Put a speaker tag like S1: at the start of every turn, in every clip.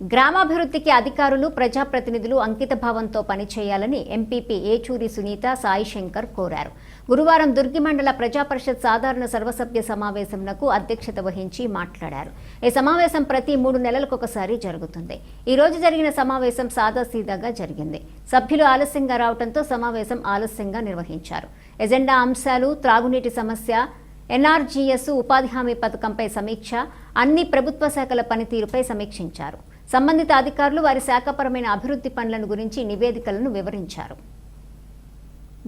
S1: గ్రామాభివృద్ధికి అధికారులు ప్రజాప్రతినిధులు అంకిత భావంతో పనిచేయాలని ఎంపీపీ ఏచూరి సునీత సాయి శంకర్ కోరారు. గురువారం దుర్గి మండల ప్రజాపరిషత్ సాధారణ సర్వసభ్య సమావేశంకు అధ్యక్షత వహించి మాట్లాడారు. ఈ సమావేశం ప్రతి మూడు నెలలకొకసారి జరుగుతుంది. ఈ రోజు జరిగిన సమావేశం సాదాసీదాగా జరిగింది. సభ్యులు ఆలస్యంగా రావడంతో సమావేశం ఆలస్యంగా నిర్వహించారు. ఎజెండా అంశాలు త్రాగునీటి సమస్య ఎన్ఆర్జీఎస్ ఉపాధి హామీ పథకంపై సమీక్ష అన్ని ప్రభుత్వ శాఖల పనితీరుపై సమీక్షించారు. సంబంధిత అధికారులు వారి శాఖపరమైన అభివృద్ధి పనులను గురించి నివేదికలను వివరించారు.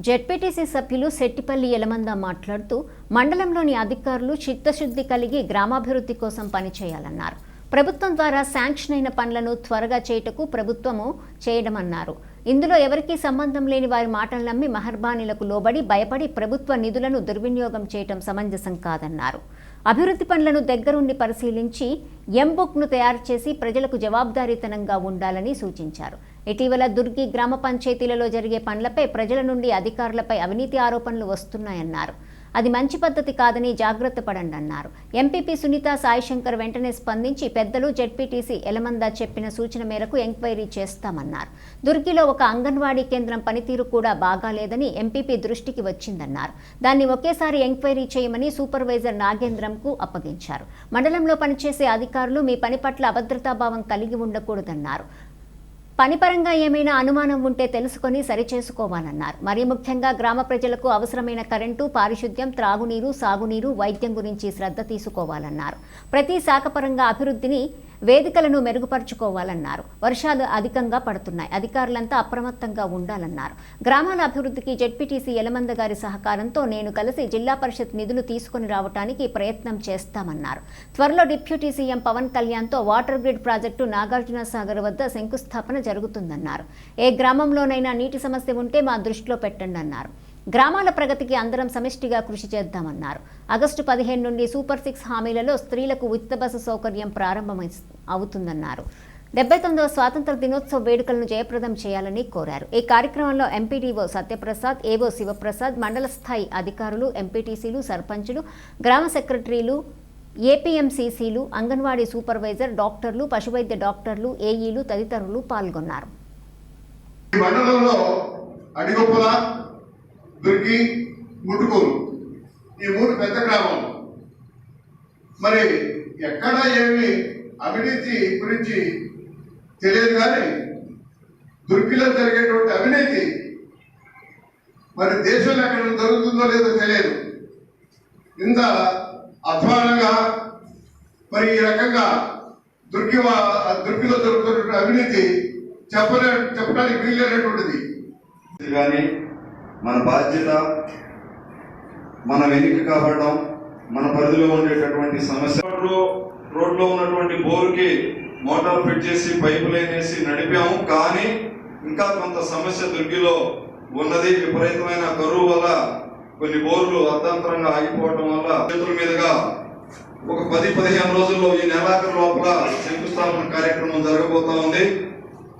S1: జెడ్పీటీసీ సభ్యులు శెట్టిపల్లి యలమంద మాట్లాడుతూ మండలంలోని అధికారులు చిత్తశుద్ధి కలిగి గ్రామాభివృద్ధి కోసం పనిచేయాలన్నారు. ప్రభుత్వం ద్వారా శాంక్షన్ అయిన పనులను త్వరగా చేయుటకు ప్రభుత్వము చేయడమన్నారు. ఇందులో ఎవరికీ సంబంధం లేని వారి మాటలు నమ్మి మహర్బానీలకు లోబడి భయపడి ప్రభుత్వ నిధులను దుర్వినియోగం చేయటం సమంజసం కాదన్నారు. అభివృద్ధి పనులను దగ్గరుండి పరిశీలించి ఎంబుక్ను తయారు చేసి ప్రజలకు జవాబుదారీతనంగా ఉండాలని సూచించారు. ఇటీవల దుర్గి గ్రామ పంచాయతీలలో జరిగే పనులపై ప్రజల నుండి అధికారులపై అవినీతి ఆరోపణలు వస్తున్నాయన్నారు. అది మంచి పద్ధతి కాదని జాగ్రత్త పడండి అన్నారు. ఎంపీపీ సునీత సాయిశంకర్ వెంటనే స్పందించి పెద్దలు జెడ్పీటీసీ ఎలమంద చెప్పిన సూచన మేరకు ఎంక్వైరీ చేస్తామన్నారు. దుర్గిలో ఒక అంగన్వాడీ కేంద్రం పనితీరు కూడా బాగాలేదని ఎంపీపీ దృష్టికి వచ్చిందన్నారు. దాన్ని ఒకేసారి ఎంక్వైరీ చేయమని సూపర్వైజర్ నాగేంద్రంకు అప్పగించారు. మండలంలో పనిచేసే అధికారులు మీ పని పట్ల అభద్రతాభావం కలిగి ఉండకూడదన్నారు. పనిపరంగా ఏమైనా అనుమానం ఉంటే తెలుసుకొని సరిచేసుకోవాలన్నారు. మరీ ముఖ్యంగా గ్రామ ప్రజలకు అవసరమైన కరెంటు పారిశుద్ధ్యం త్రాగునీరు సాగునీరు వైద్యం గురించి శ్రద్ధ తీసుకోవాలన్నారు. ప్రతి శాఖపరంగా అభివృద్ధిని వేదికలను మెరుగుపరుచుకోవాలన్నారు. వర్షాలు అధికంగా పడుతున్నాయి. అధికారులంతా అప్రమత్తంగా ఉండాలన్నారు. గ్రామాల అభివృద్ధికి జెడ్పీటీసీ యలమంద గారి సహకారంతో నేను కలిసి జిల్లా పరిషత్ నిధులు తీసుకుని రావడానికి ప్రయత్నం చేస్తామన్నారు. త్వరలో డిప్యూటీ సీఎం పవన్ కళ్యాణ్తో water grid project Nagarjuna Sagar వద్ద శంకుస్థాపన జరుగుతుందన్నారు. ఏ గ్రామంలోనైనా నీటి సమస్య ఉంటే మా దృష్టిలో పెట్టండి అన్నారు. గ్రామాల ప్రగతికి అందరం సమిష్టిగా కృషి చేద్దామన్నారు. ఆగస్టు పదిహేను నుండి సూపర్ సిక్స్ హామీలలో స్త్రీలకు ఉచిత బస్సు సౌకర్యం ప్రారంభమై అవుతుందన్నారు. డెబ్బై తొమ్మిదవ స్వాతంత్ర దినోత్సవ వేడుకలను జయప్రదం చేయాలని కోరారు. ఈ కార్యక్రమంలో ఎంపీడీఓ సత్యప్రసాద్ ఏవో శివప్రసాద్ మండల స్థాయి అధికారులు ఎంపీటీసీలు సర్పంచులు గ్రామ సెక్రటరీలు ఏపీఎంసీసీలు అంగన్వాడీ సూపర్వైజర్ డాక్టర్లు పశువైద్య డాక్టర్లు ఏఈలు తదితరులు పాల్గొన్నారు.
S2: ఈ మూడు పెద్ద గ్రామాలు మరి ఎక్కడ ఏమి అవినీతి గురించి తెలియదు కానీ దుర్కిలో జరిగేటువంటి అవినీతి మరి దేశంలో ఎక్కడ జరుగుతుందో లేదో తెలియదు. ఇంత అధ్వానంగా మరి ఈ రకంగా దుర్గి దుర్కిలో దుర్గిలో అవినీతి చెప్పలే చెప్పడానికి వీలైనటువంటిది
S3: కానీ మన బాధ్యత మన వెనుక కాపాడడం మన పరిధిలో ఉండేటటువంటి సమస్యలు రోడ్లో- ఉన్నటువంటి బోరుకి మోటార్ ఫిట్ చేసి పైపు లైన్ వేసి నడిపాము. కానీ ఇంకా కొంత సమస్య దుర్గిలో ఉన్నది. విపరీతమైన కరువు వల్ల కొన్ని బోర్లు అర్ధాంతరంగా ఆగిపోవడం వల్ల చేతుల మీదుగా ఒక పది పదిహేను రోజుల్లో ఈ నెలాఖరు లోపల శంకుస్థాపన కార్యక్రమం జరగబోతా ఉంది.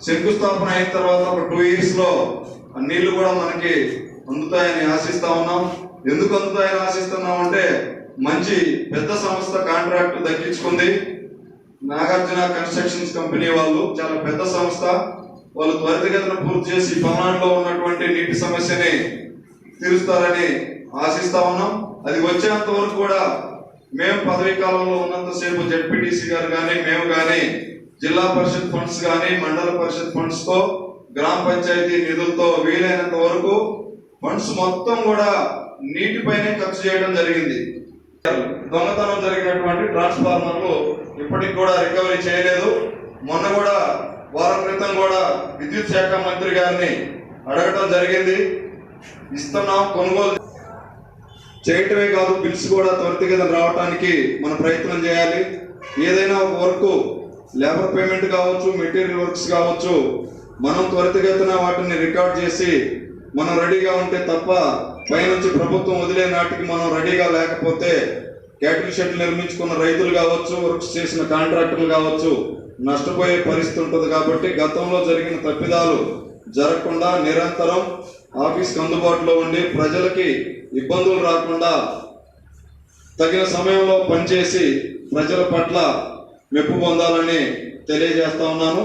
S3: శంకుస్థాపన అయిన తర్వాత ఒక టూ ఇయర్స్లో ఆ నీళ్ళు కూడా మనకి అందుతాయని ఆశిస్తా ఉన్నాం. ఎందుకు అందుతాయని ఆశిస్తున్నాం అంటే మంచి పెద్ద సంస్థ కాంట్రాక్ట్ దక్కించుకుంది. నాగార్జున కన్స్ట్రక్షన్స్ కంపెనీ వాళ్ళు చాలా పెద్ద సంస్థ. వాళ్ళు త్వరితగతిన పూర్తి చేసి పల్నాడులో ఉన్నటువంటి నీటి సమస్యని తీరుస్తారని ఆశిస్తా ఉన్నాం. అది వచ్చేంత వరకు కూడా మేము పదవీ కాలంలో ఉన్నంతసేపు జడ్పీటీసీ గారు కానీ మేము కానీ జిల్లా పరిషత్ ఫండ్స్ కానీ మండల పరిషత్ ఫండ్స్తో గ్రామ పంచాయతీ నిధులతో వీలైనంత వరకు ఫండ్స్ మొత్తం కూడా నీటిపైనే ఖర్చు చేయడం జరిగింది. దొంగతనం జరిగినటువంటి ట్రాన్స్ఫార్మర్లు ఇప్పటికి కూడా రికవరీ చేయలేదు. మొన్న కూడా వారం క్రితం కూడా విద్యుత్ శాఖ మంత్రి గారిని అడగటం జరిగింది. ఇస్తున్నాం కొనుగోలు చేయటమే కాదు బిల్స్ కూడా త్వరితగతిన రావడానికి మనం ప్రయత్నం చేయాలి. ఏదైనా ఒక వర్క్ లేబర్ పేమెంట్ కావచ్చు మెటీరియల్ వర్క్స్ కావచ్చు మనం త్వరితగతిన వాటిని రికార్డ్ చేసి మనం రెడీగా ఉంటే తప్ప పైనుంచి ప్రభుత్వం వదిలే నాటికి మనం రెడీగా లేకపోతే క్యాటిల్ షెడ్లు నిర్మించుకున్న రైతులు కావచ్చు వర్క్స్ చేసిన కాంట్రాక్టర్లు కావచ్చు నష్టపోయే పరిస్థితి ఉంటుంది కాబట్టి గతంలో జరిగిన తప్పిదాలు జరగకుండా నిరంతరం ఆఫీస్కి అందుబాటులో ఉండి ప్రజలకి ఇబ్బందులు రాకుండా తగిన సమయంలో పనిచేసి ప్రజల పట్ల మెప్పు పొందాలని
S4: తెలియజేస్తా ఉన్నాను.